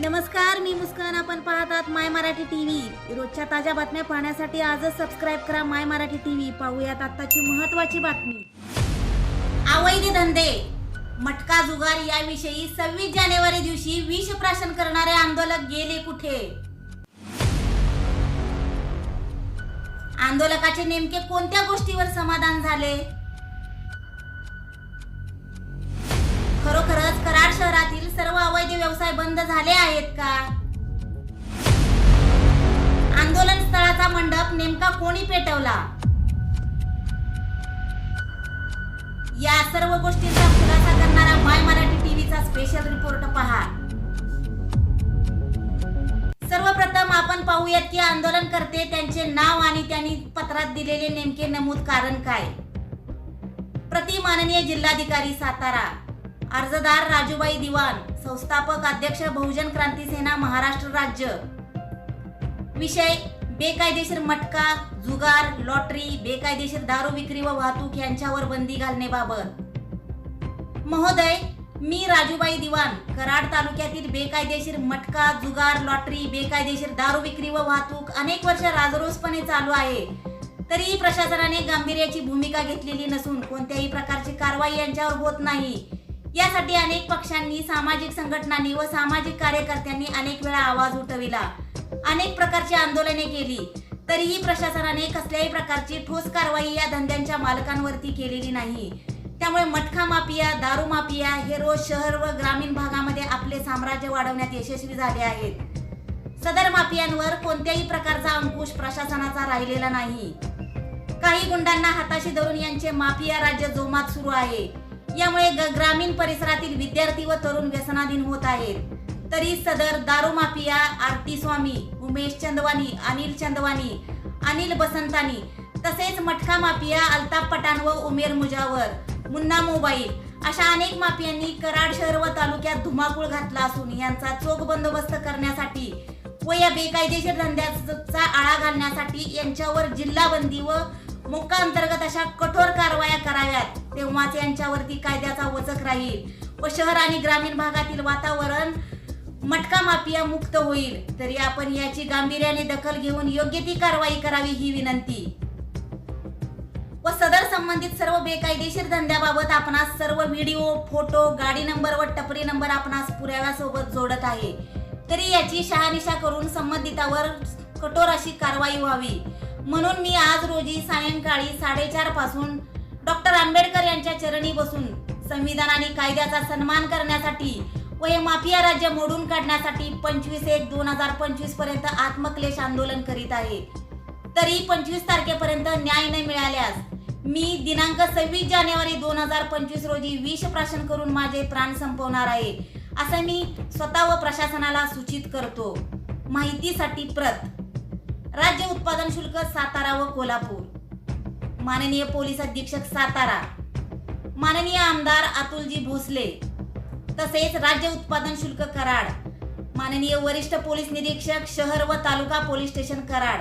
नमस्कार मी मुस्कान. आपण पाहतात माय मराठी टी व्ही. रोजच्या ताज्या बातम्या पाहण्यासाठी आजच सबस्क्राईब करा माय मराठी टी व्ही. पाहूयात आत्ताची महत्वाची बातमी. अवैध धंदे. मटका जुगार याविषयी सव्वीस जानेवारी दिवशी विष प्राशन करणारे आंदोलक गेले कुठे? आंदोलकाचे नेमके कोणत्या गोष्टीवर समाधान झाले? बंद झाले आहेत का? आंदोलन स्थळाचा मंडप नेमका कोणी पेटवला? या सर्व गोष्टींचा खुलासा करणारा माय मराठी टीव्हीचा स्पेशल रिपोर्ट पहा. सर्वप्रथम आपण पाहूयात की आंदोलनकर्ते त्यांचे नाव आणि त्यांनी पत्रात दिलेले नेमके नमूद कारण काय? प्रति माननीय जिल्हाधिकारी सातारा. अर्जदार राजूबाई दिवाण संस्थापक अध्यक्ष बहुजन क्रांती सेना महाराष्ट्र राज्य. विषय बेकायदेशीर मटका जुगार लॉटरी बेकायदेशीर दारू विक्री व वाहतूक यांच्यावर बंदी घालण्याबाबत. महोदय मी राजूबाई दिवाण कराड तालुक्यातील बेकायदेशीर मटका जुगार लॉटरी बेकायदेशीर दारू विक्री व वाहतूक अनेक वर्ष राजरोसपणे चालू आहे. तरीही प्रशासनाने गांभीर्याची भूमिका घेतलेली नसून कोणत्याही प्रकारची कारवाई यांच्यावर होत नाही. यासाठी अनेक पक्षांनी सामाजिक संघटनांनी व सामाजिक कार्यकर्त्यांनी अनेक वेळा आवाज उठविला. अनेक प्रकारची आंदोलने केली. तरीही प्रशासनाने कसल्याही प्रकारची ठोस कारवाई या धंद्यांच्या मालकांवरती केलेली नाही. त्यामुळे मटखा माफिया दारू माफिया हे रोज शहर व ग्रामीण भागामध्ये आपले साम्राज्य वाढवण्यात यशस्वी झाले आहेत. सदर माफियांवर कोणत्याही प्रकारचा अंकुश प्रशासनाचा राहिलेला नाही. काही गुंडांना हाताशी धरून यांचे माफिया राज्य जोमात सुरू आहे. यामुळे ग्रामीण परिसरातील विद्यार्थी व तरुण व्यसनाधीन होत आहेत. तरी सदर दारू माफिया आरती स्वामी उमेश चंदवानी अनिल चंदवानी अनिल बसंतानी तसेच मटका माफिया अल्ताफ पठाण व उमेर मुजावर मुन्ना मोबाईल अशा अनेक माफियांनी कराड शहर व तालुक्यात धुमाकूळ घातला असून यांचा चोख बंदोबस्त करण्यासाठी व या बेकायदेशीर धंद्याचा आळा घालण्यासाठी यांच्यावर जिल्हा बंदी व मोका अंतर्गत अशा कठोर कारवाया कराव्यात. तेव्हाच यांच्यावरती कायद्याचा वचक राहील. व शहर आणि ग्रामीण भागातील वातावरण मटका माफिया मुक्त होईल. तरी आपण याची गांभीर्याने दखल घेऊन योग्य ती कारवाई करावी ही विनंती. व सदर संबंधित सर्व बेकायदेशीर धंद्याबाबत आपणास सर्व व्हिडिओ फोटो गाडी नंबर व टपरी नंबर आपणास पुराव्यासोबत जोडत आहे. तरी याची शहानिशा करून संबंधितावर कठोर अशी कारवाई व्हावी. म्हणून मी आज रोजी सायंकाळी साडेचारपासून डॉक्टर आंबेडकर यांच्या चरणी बसून संविधान आणि कायद्याचा सन्मान करण्यासाठी व हे माफिया राज्य मोडून काढण्यासाठी पंचवीस एक दोन हजार पंचवीसपर्यंत आत्मक्लेश आंदोलन करीत आहे. तरी पंचवीस तारखेपर्यंत न्याय न मिळाल्यास मी दिनांक सव्वीस जानेवारी दोन हजार पंचवीस रोजी विष प्राशन करून माझे प्राण संपवणार आहे असं मी स्वतः व प्रशासनाला सूचित करतो. माहितीसाठी प्रत राज्य उत्पादन शुल्क सातारा व कोल्हापूर. माननीय पोलीस अधीक्षक सातारा. माननीय आमदार अतुलजी भोसले. तसेच राज्य उत्पादन शुल्क कराड. माननीय वरिष्ठ पोलीस निरीक्षक शहर व तालुका पोलीस स्टेशन कराड.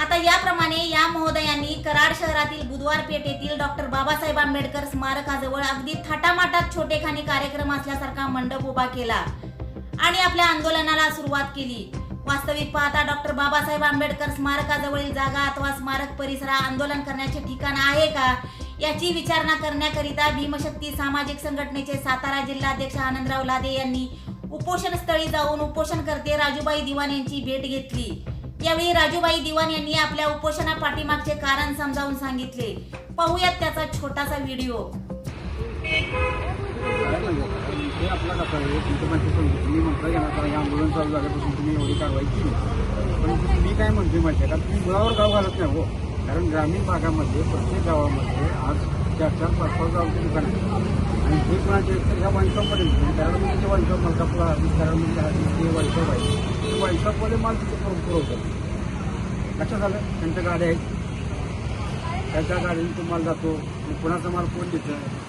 आता याप्रमाणे या महोदयांनी कराड शहरातील बुधवार पेठ येथील डॉक्टर बाबासाहेब आंबेडकर स्मारकाजवळ अगदी थाटामाटात छोटेखानी कार्यक्रम असल्यासारखा मंडप उभा केला आणि आपल्या आंदोलनाला सुरुवात केली. वास्तविक पाहता डॉक्टर बाबासाहेब आंबेडकर स्मारकाजवळील जागा अथवा स्मारक परिसर आंदोलन करण्याचे ठिकाण आहे का? याची विचारणा करण्याकरिता भीमशक्ती सामाजिक संघटनेचे सातारा जिल्हाध्यक्ष आनंदराव लादे यांनी उपोषण स्थळी जाऊन उपोषणकर्ते राजूबाई दिवाण यांची भेट घेतली. यावेळी राजूबाई दिवाण यांनी आपल्या उपोषणा पाठीमागचे कारण समजावून सांगितले. पाहूयात त्याचा छोटासा व्हिडिओ. हे आपला कसं आहे तुमचं माहिती तुम्ही म्हणता येणार कारण या आंदोलन चालू झाल्यापासून तुम्ही एवढी कारवाई केली. पण मी काय म्हणते माहिती आहे का? तुम्ही मुळावर गाव घालत नाही हो. कारण ग्रामीण भागामध्ये प्रत्येक गावामध्ये आज चार चार पाच पाच गावचे दुकान आणि हे कोणाचे ह्या वाईनशॉपपर्यंत त्यामध्ये जे वाईनशॉप मलकापूर कराडमध्ये आहे ते वाईनशॉप आहे. ते वाईनशॉपमध्ये माल तिथे पुरवतात. लक्षात झालं त्यांच्या गाड्या आहेत. त्यांच्या गाडीने तो माल जातो. मग कुणाचा माल कोण देतं?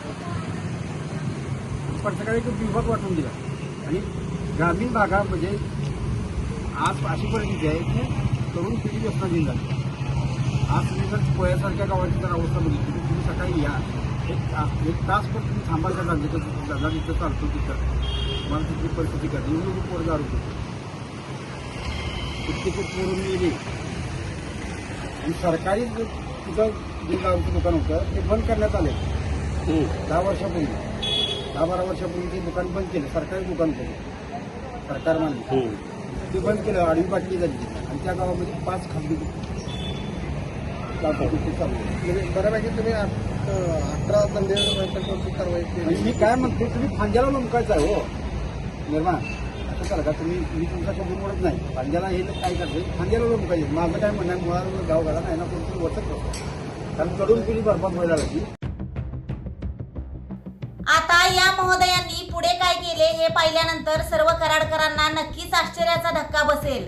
प्रत्येकाला एक विभाग वाटून दिला. आणि ग्रामीण भागामध्ये आज अशी परिस्थिती आहे की तरुण पिढी व्यसनाधीन झाली. आज तुम्ही जर पोळ्यासारख्या गावाची जर अवस्था बघितली तर तुम्ही सकाळी या. एक एक तास पण तुम्ही थांबा त्या धंद्याचं धंदा जिथं चालतो तिथं. तुम्हाला तिथली परिस्थिती करते एवढी पोर दारू. कित्येक पोरून गेली आणि सरकारी जे तिथं जे दारूचं दुकान होतं ते बंद करण्यात आले दहा वर्षापूर्वी. दहा बारा वर्षापूर्वी ते दुकान बंद केलं सरकारी दुकान केलं. सरकार मान्य. ते बंद केलं आडवी बाटली झाली. आणि त्या गावामध्ये पाच खाजगी चालू. म्हणजे बऱ्यापैकी तुम्ही आठ- अठरा दंडे वैद्यकाची कारवाई केली. मी काय म्हणतो तुम्ही फांद्याला लोमकायचं आहे हो. निर्माण असं करा का? तुम्ही मी तुमचा शब्द म्हणत नाही. फांद्याला हे काय करते फांद्याला लोमकायचे माझं काय म्हणणं आहे मुळाला गाव घाला नाही ना कोणतरी वचत कारण चढून पिढी बरबाद व्हायला लागली या महोदयांनी पुढे काय केले हे पाहिल्यानंतर सर्व कराडकरांना नक्कीच आश्चर्याचा धक्का बसेल.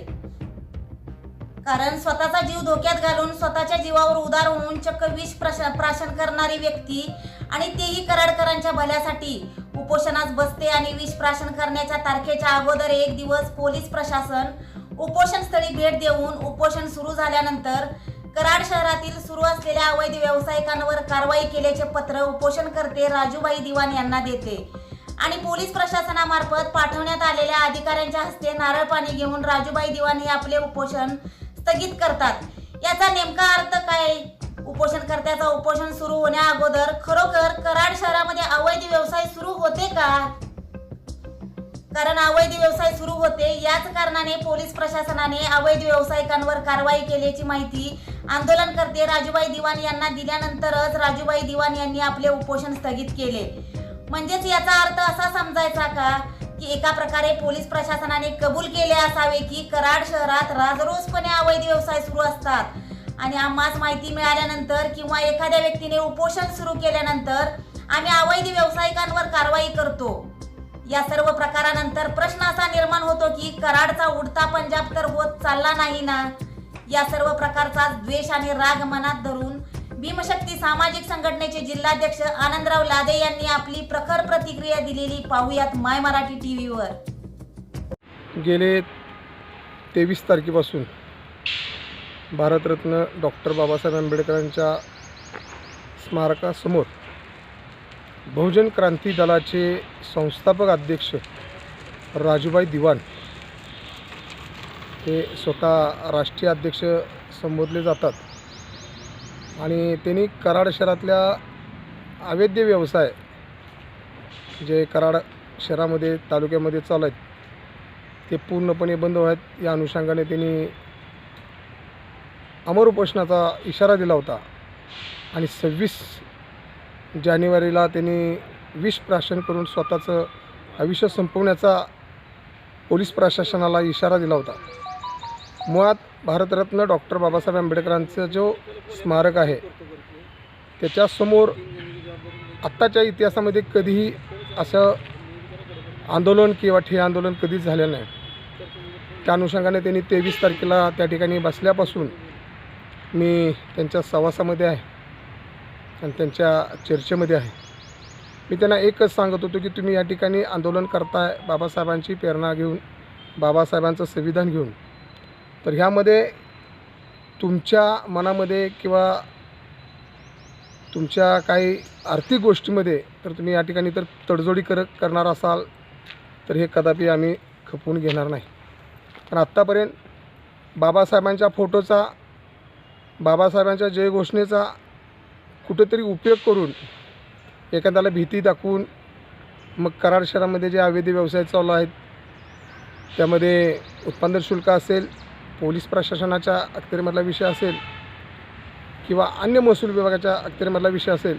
कारण स्वतःचा जीव धोक्यात घालून स्वतःच्या जीवावर उदार होऊन चक्क विष प्राशन करणारी व्यक्ती आणि तेही कराडकरांच्या भल्यासाठी उपोषणास बसते आणि विष प्राशन करण्याच्या तारखेच्या अगोदर एक दिवस पोलीस प्रशासन उपोषण स्थळी भेट देऊन उपोषण सुरू झाल्यानंतर कराड शहरातील सुरू असलेल्या अवैध व्यावसायिकांवर कारवाई केल्याचे पत्र उपोषणकर्ते राजूबाई दिवाण यांना देते. आणि पोलीस प्रशासनामार्फत पाठवण्यात आलेल्या अधिकाऱ्यांच्या हस्ते नारळ पाणी घेऊन राजूबाई दिवाण हे आपले उपोषण स्थगित करतात. याचा नेमका अर्थ काय? उपोषणकर्त्याचा उपोषण सुरू होण्या अगोदर खरोखर कराड शहरामध्ये अवैध व्यवसाय सुरू होते का? कारण अवैध व्यवसाय सुरू होते. याच कारणाने पोलीस प्रशासनाने अवैध व्यावसायिकांवर कारवाई केल्याची माहिती आंदोलनकर्ते राजूबाई दिवाण यांना दिल्यानंतरच राजूबाई दिवाण यांनी आपले उपोषण स्थगित केले. म्हणजेच याचा अर्थ असा समजायचा का की एका प्रकारे पोलीस प्रशासनाने कबूल केले असावे की कराड शहरात राजरोसपणे अवैध व्यवसाय सुरू असतात. आणि आम्हास माहिती मिळाल्यानंतर किंवा एखाद्या व्यक्तीने उपोषण सुरू केल्यानंतर आम्ही अवैध व्यावसायिकांवर कारवाई करतो. या सर्व प्रकारानंतर प्रश्न असा निर्माण होतो की कराडचा उडता पंजाब तर होत चालला नाही ना? या सर्व प्रकारचा द्वेष आणि राग मनात धरून भीमशक्ती सामाजिक संघटनेचे जिल्हाध्यक्ष आनंदराव लादे यांनी आपली प्रखर प्रतिक्रिया दिलेली पाहूयात माय मराठी टीव्हीवर. गेले तेवीस तारखेपासून भारतरत्न डॉक्टर बाबासाहेब आंबेडकरांच्या स्मारकासमोर बहुजन क्रांती दलाचे संस्थापक अध्यक्ष राजूबाई दिवाण ते स्वतः राष्ट्रीय अध्यक्ष संबोधले जातात. आणि त्यांनी कराड शहरातल्या अवैध व्यवसाय जे कराड शहरामध्ये तालुक्यामध्ये चालू आहेत ते पूर्णपणे बंद व्हावेत. या अनुषंगाने त्यांनी अमर उपोषणाचा इशारा दिला होता. आणि सव्वीस जानेवारीला त्यांनी विष प्राशन करून स्वतःचं आयुष्य संपवण्याचा पोलीस प्रशासनाला इशारा दिला होता. मुळात भारतरत्न डॉक्टर बाबासाहेब आंबेडकरांचं जो स्मारक आहे त्याच्यासमोर आत्ताच्या इतिहासामध्ये कधीही असं आंदोलन किंवा ठे आंदोलन कधीच झालेलं नाही. त्या अनुषंगाने त्यांनी तेवीस तारखेला त्या ठिकाणी बसल्यापासून मी त्यांच्या सहवासामध्ये आहे. आणि त्यांच्या चर्चेमध्ये आहे. मी त्यांना एकच सांगत होतो की तुम्ही या ठिकाणी आंदोलन करताय बाबासाहेबांची प्रेरणा घेऊन बाबासाहेबांचं संविधान घेऊन. तर ह्यामध्ये तुमच्या मनामध्ये किंवा तुमच्या काही आर्थिक गोष्टीमध्ये तर तुम्ही या ठिकाणी तर तडजोडी कर करणार असाल तर हे कदापि आम्ही खपवून घेणार नाही. पण आत्तापर्यंत बाबासाहेबांच्या फोटोचा बाबासाहेबांच्या जयघोषणेचा कुठंतरी उपयोग करून एखाद्याला भीती दाखवून मग कराड शहरामध्ये जे अवैध व्यवसाय चालू आहेत त्यामध्ये उत्पादन शुल्क असेल पोलीस प्रशासनाच्या अखत्यारीमधला विषय असेल किंवा अन्य महसूल विभागाच्या अखत्यारीमधला विषय असेल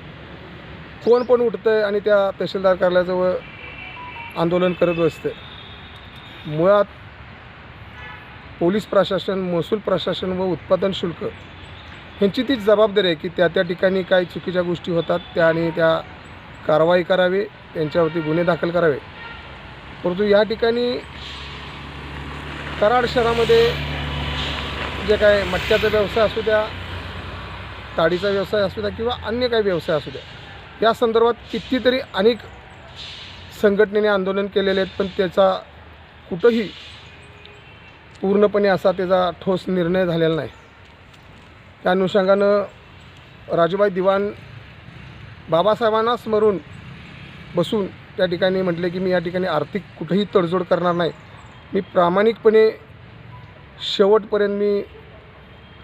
कोण पण उठतं आहे आणि त्या तहसीलदार कार्यालयाजवळ आंदोलन करत बसते. मुळात पोलीस प्रशासन महसूल प्रशासन व उत्पादन शुल्क ह्यांची तीच जबाबदारी आहे की त्या त्या ठिकाणी काही चुकीच्या गोष्टी होतात त्या आणि त्या कारवाई करावी त्यांच्यावरती गुन्हे दाखल करावे. परंतु या ठिकाणी कराड शहरामध्ये जे काय मटक्याचा व्यवसाय असू द्या ताडीचा व्यवसाय असू द्या किंवा अन्य काही व्यवसाय असू द्या या संदर्भात कितीतरी अनेक संघटनेने आंदोलन केलेले आहेत पण त्याचा कुठंही पूर्णपणे असा त्याचा ठोस निर्णय झालेला नाही. त्या अनुषंगानं राजूबाई दिवाण बाबासाहेबांना स्मरून बसून त्या ठिकाणी म्हटले की मी या ठिकाणी आर्थिक कुठेही तडजोड करणार नाही. मी प्रामाणिकपणे शेवटपर्यंत मी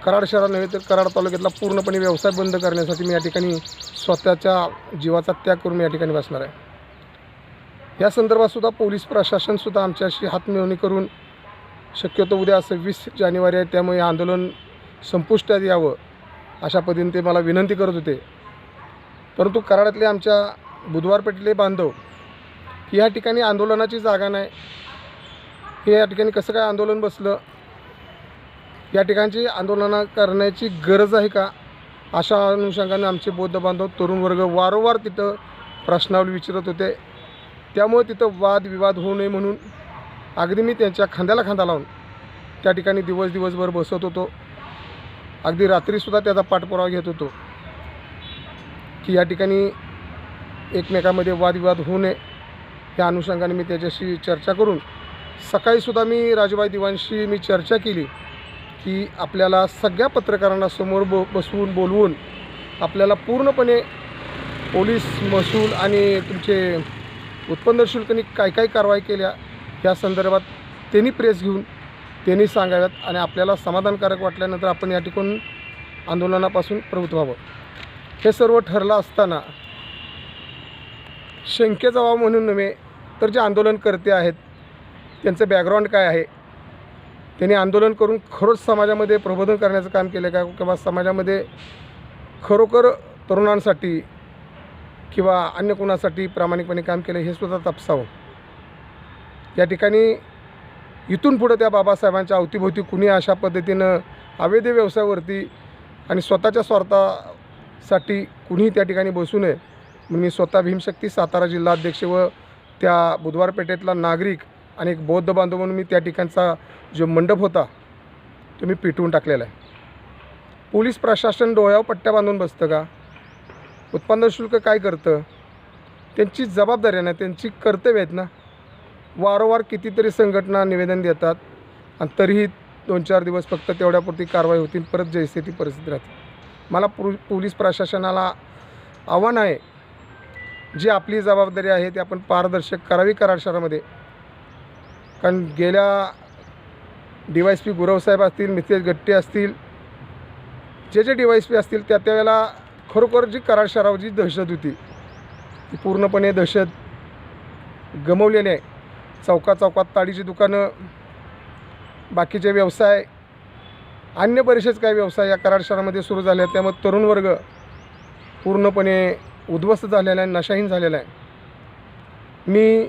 कराड शहरा नव्हे तर कराड तालुक्यातला पूर्णपणे व्यवसाय बंद करण्यासाठी मी या ठिकाणी स्वतःच्या जीवाचा त्याग करून या ठिकाणी बसणार आहे. या संदर्भातसुद्धा पोलीस प्रशासनसुद्धा आमच्याशी हातमिळवणी करून शक्यतो उद्या सव्वीस जानेवारी आहे त्यामुळे आंदोलन संपुष्टात यावं अशा पद्धतीने ते मला विनंती करत होते. परंतु कराडातले आमच्या बुधवार पेठले बांधव की या ठिकाणी आंदोलनाची जागा नाही. हे या ठिकाणी कसं काय आंदोलन बसलं? या ठिकाणची आंदोलनं करण्याची गरज आहे का? अशा अनुषंगाने आमचे बौद्ध बांधव तरुण वर्ग वारंवार तिथं प्रश्नावली विचारत होते. त्यामुळे तिथं वादविवाद होऊ नये म्हणून अगदी मी त्यांच्या खांद्याला खांदा लावून त्या ठिकाणी दिवस दिवसभर बसत होतो. अगदी रात्रीसुद्धा त्याचा पाठपुरावा घेत होतो की या ठिकाणी एकमेकामध्ये वादविवाद होऊ नये या अनुषंगाने मी त्याच्याशी चर्चा करून सकाळीसुद्धा मी राजूबाई दिवांशी मी चर्चा केली की आपल्याला सगळ्या पत्रकारांना समोर बो बसवून बोलवून आपल्याला पूर्णपणे पोलीस महसूल आणि तुमचे उत्पन्न शुल्कनी काय काय कारवाई केल्या या संदर्भात त्यांनी प्रेस घेऊन त्यांनी सांगाव्यात आणि आपल्याला समाधानकारक वाटल्यानंतर आपण या ठिकाण आंदोलनापासून प्रवृत्त व्हावं. हे सर्व ठरलं असताना शंकेचा जावा म्हणून नव्हे तर जे आंदोलनकर्ते आहेत त्यांचं बॅकग्राऊंड काय आहे? त्यांनी आंदोलन करून खरोच समाजामध्ये प्रबोधन करण्याचं काम केलं का? किंवा समाजामध्ये खरोखर तरुणांसाठी किंवा अन्य कोणासाठी प्रामाणिकपणे काम केलं हे सुद्धा तपासावं. या ठिकाणी इथून पुढं त्या बाबासाहेबांच्या अवतीभोवती कुणी अशा पद्धतीनं अवैध व्यवसायावरती आणि स्वतःच्या स्वार्थासाठी कुणीही त्या ठिकाणी बसू नये मी स्वतः भीमशक्ती सातारा जिल्हाध्यक्ष व त्या बुधवार पेठेतला नागरिक आणि एक बौद्ध बांधव म्हणून मी त्या ठिकाणचा जो मंडप होता तो मी पिटवून टाकलेला आहे. पोलीस प्रशासन डोळ्यावर पट्ट्या बांधून बसतं का? उत्पन्न शुल्क काय करतं? त्यांची जबाबदारी आहे ना त्यांची कर्तव्य आहेत ना? वारंवार कितीतरी संघटना निवेदन देतात आणि तरीही दोन चार दिवस फक्त तेवढ्यापुरती कारवाई होतील परत जैसे ती परिस्थिती राहते मला पु पोलीस प्रशासनाला आव्हान आहे जी आपली जबाबदारी आहे ती आपण पारदर्शक करावी कराड शहरामध्ये. कारण गेल्या डी वाय एस पी गुरवसाहेब असतील मितेश गट्टे असतील जे जे डी वाय एस पी असतील त्या त्यावेळेला खरोखर जी कराड शहरावर जी दहशत होती ती पूर्णपणे दहशत गमवलेली आहे. चौका चौकात ताडीची दुकानं बाकीचे व्यवसाय अन्य बरेचसेच काही व्यवसाय या कराड शहरामध्ये सुरू झाले आहेत. त्यामुळे तरुण वर्ग पूर्णपणे उद्ध्वस्त झालेला आहे नशाहीन झालेला आहे. मी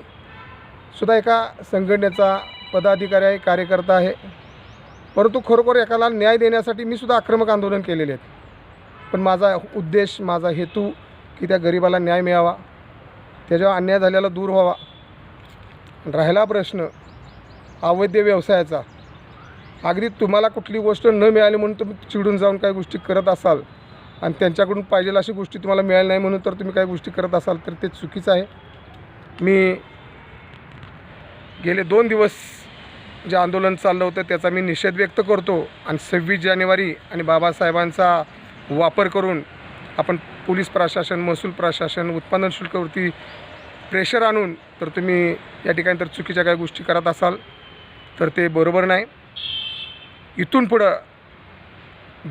सुद्धा एका संघटनेचा पदाधिकारी आहे कार्यकर्ता आहे. परंतु खरोखर एकाला न्याय देण्यासाठी मी सुद्धा आक्रमक आंदोलन केलेले आहेत. पण माझा उद्देश माझा हेतू की त्या गरिबाला न्याय मिळावा. त्याच्यावर अन्याय झालेला दूर व्हावा. राहिला प्रश्न अवैध व्यवसायाचा. अगदी तुम्हाला कुठली गोष्ट न मिळाली म्हणून तुम्ही चिडून जाऊन काही गोष्टी करत असाल आणि त्यांच्याकडून पाहिजेल अशी गोष्टी तुम्हाला मिळाल्या नाही म्हणून तर तुम्ही काही गोष्टी करत असाल तर ते चुकीचं आहे. मी गेले दोन दिवस जे आंदोलन चाललं होतं त्याचा मी निषेध व्यक्त करतो आणि सव्वीस जानेवारी आणि बाबासाहेबांचा वापर करून आपण पोलीस प्रशासन महसूल प्रशासन उत्पादन शुल्कवरती प्रेशर आणून तर तुम्ही या ठिकाणी तर चुकीच्या काही गोष्टी करत असाल तर ते बरोबर नाही. इथून पुढं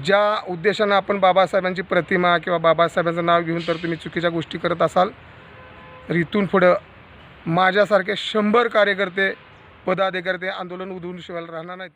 ज्या उद्देशानं आपण बाबासाहेबांची प्रतिमा किंवा बाबासाहेबांचं नाव घेऊन तर तुम्ही चुकीच्या गोष्टी करत असाल तर इथून पुढं माझ्यासारखे शंभर कार्यकर्ते पदाधिकारी आंदोलन उधळून शिवायला राहणार नाहीत.